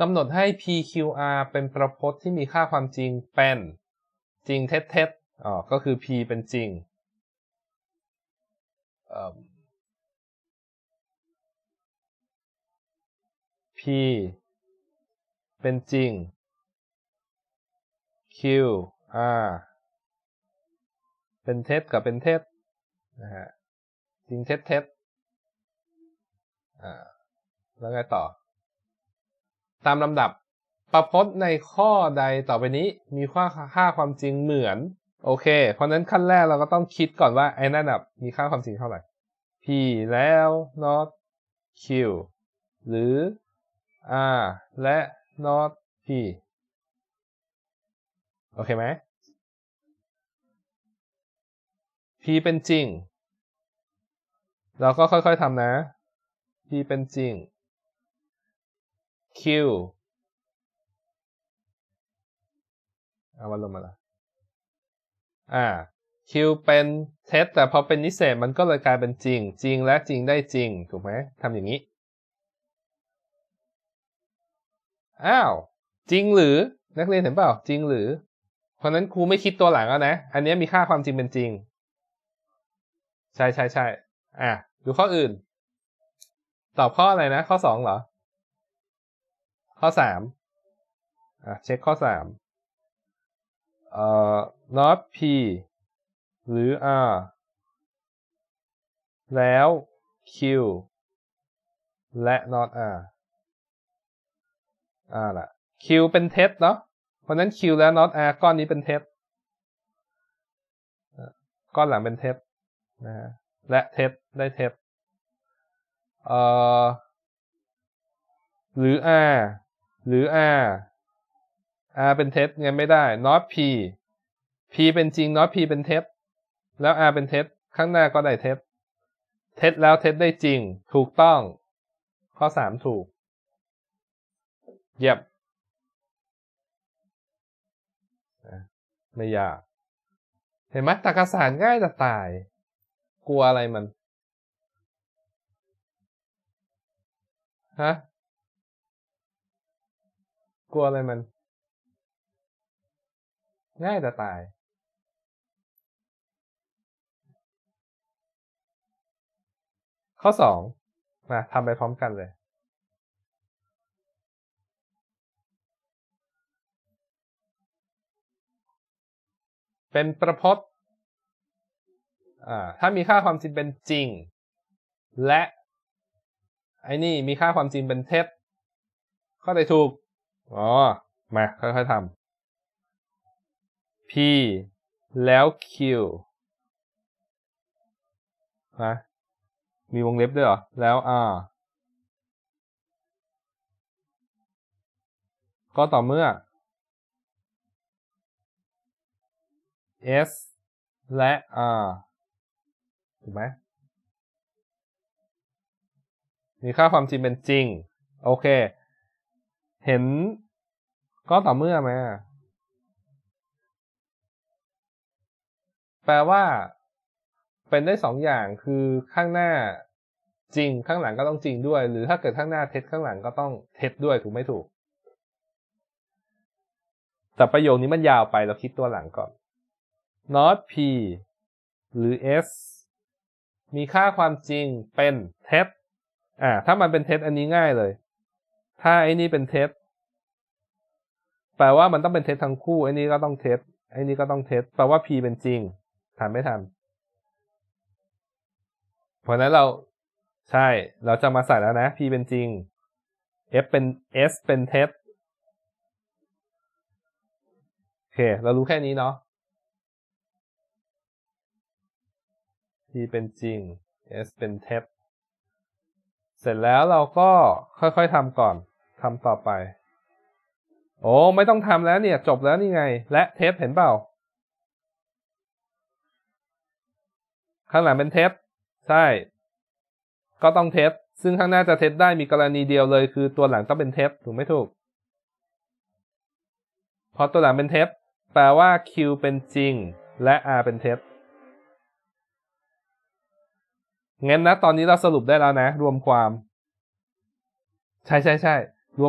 กำหนดให้ PQR เป็นประพจน์ที่มีค่าความจริงเป็นจริงเท็จเท็จอ๋อ ก็คือ P เป็นจริงเอิ่ม P เป็นจริง Q R เป็นเท็จกับเป็นเท็จนะฮะจริงเท็จเท็จอ่าแล้วไงต่อ ตามลำดับ ประพจน์ในข้อใดต่อไปนี้มีค่าค่าความจริงเหมือน โอเค เพราะนั้นขั้นแรกเราก็ต้องคิดก่อนว่าไอ้นั่นน่ะมีค่าความจริงเท่าไหร่ p แล้ว not q หรือ r และ not p โอเคไหม p เป็นจริง เราก็ค่อยๆทำนะ p เป็นจริง q เอาวันลงมาละอ่า q เป็นเท็จแต่พอเป็นนิเศษมันก็เลยกลายเป็นจริง จริงและจริงได้จริง ถูกไหมทำอย่างนี้ อ้าว จริงหรือนักเรียนเห็นเปล่า จริงหรือ เพราะนั้นครูไม่คิดตัวหลังแล้วนะ อันนี้มีค่าความจริงเป็นจริง ใช่ใช่ใช่อะดูข้ออื่น ตอบข้ออะไรนะ ข้อสองเหรอ ข้อสามอะเช็คข้อสามเอ่อ not p หรือ r แล้ว q และ not r r ล่ะ q เป็นเท็จเนาะเพราะนั้น q และ not r ก้อนนี้เป็นเท็จก้อนหลังเป็นเท็จนะฮะและเท็จได้เท็จเอ่อหรือ r หรือ r r เป็นเท็จไงไม่ได้ not p p เป็นจริง not p เป็นเท็จแล้ว r เป็นเท็จข้างหน้าก็ได้เท็จเท็จแล้วเท็จได้จริง ถูกต้อง ข้อสามถูก เยี่ยมไม่ยาก เห็นไหมตรกศาสตร์ง่ายจะตาย กลัวอะไรมัน ฮะ กลัวอะไรมัน ง่ายจะตาย ข้อสองมาทำไปพร้อมกันเลย เป็นประพจน์อ่าถ้ามีค่าความจริงเป็นจริง และไอ้นี่มีค่าความจริงเป็นเท็จข้อใดถูก อ๋อ มา ค่อยๆทำ p แล้ว q นะมีวงเล็บด้วยเหรอ แล้ว r ก็ต่อเมื่อ s และ r ถูกไหม มีค่าความจริงเป็นจริง โอเค เห็นก็ต่อเมื่อไหมแปลว่า เป็นได้สองอย่างคือข้างหน้าจริงข้างหลังก็ต้องจริงด้วย หรือถ้าเกิดข้างหน้าเท็จข้างหลังก็ต้องเท็จด้วยถูกไม่ถูก แต่ประโยคนี้มันยาวไปเราคิดตัวหลังก่อน not p หรือ s มีค่าความจริงเป็นเท็จอ่าถ้ามันเป็นเท็จอันนี้ง่ายเลย ถ้าไอ้นี่เป็นเท็จแปลว่ามันต้องเป็นเท็จทั้งคู่ไอ้นี้ก็ต้องเท็จไอ้นี้ก็ต้องเท็จแปลว่า p เป็นจริงทันไม่ทันเพราะนั้นเราใช่เราจะมาใส่แล้วนะ p เป็นจริง f เป็น s เป็นเท็จโอเค เรารู้แค่นี้เนาะ p เป็นจริง s เป็นเท็จเสร็จแล้วเราก็ค่อยๆทำก่อน ทำต่อไป โอ้ไม่ต้องทำแล้วเนี่ย จบแล้วนี่ไง และเท็จเห็นเปล่า ข้างหลังเป็นเท็จใช่ ก็ต้องเท็จซึ่งข้างหน้าจะเท็จได้มีกรณีเดียวเลย คือตัวหลังต้องเป็นเท็จถูกไม่ถูก พอตัวหลังเป็นเท็จแปลว่า Q เป็นจริง และ R เป็นเท็จงั้นนะ ตอนนี้เราสรุปได้แล้วนะ รวมความ ใช่ใช่ใช่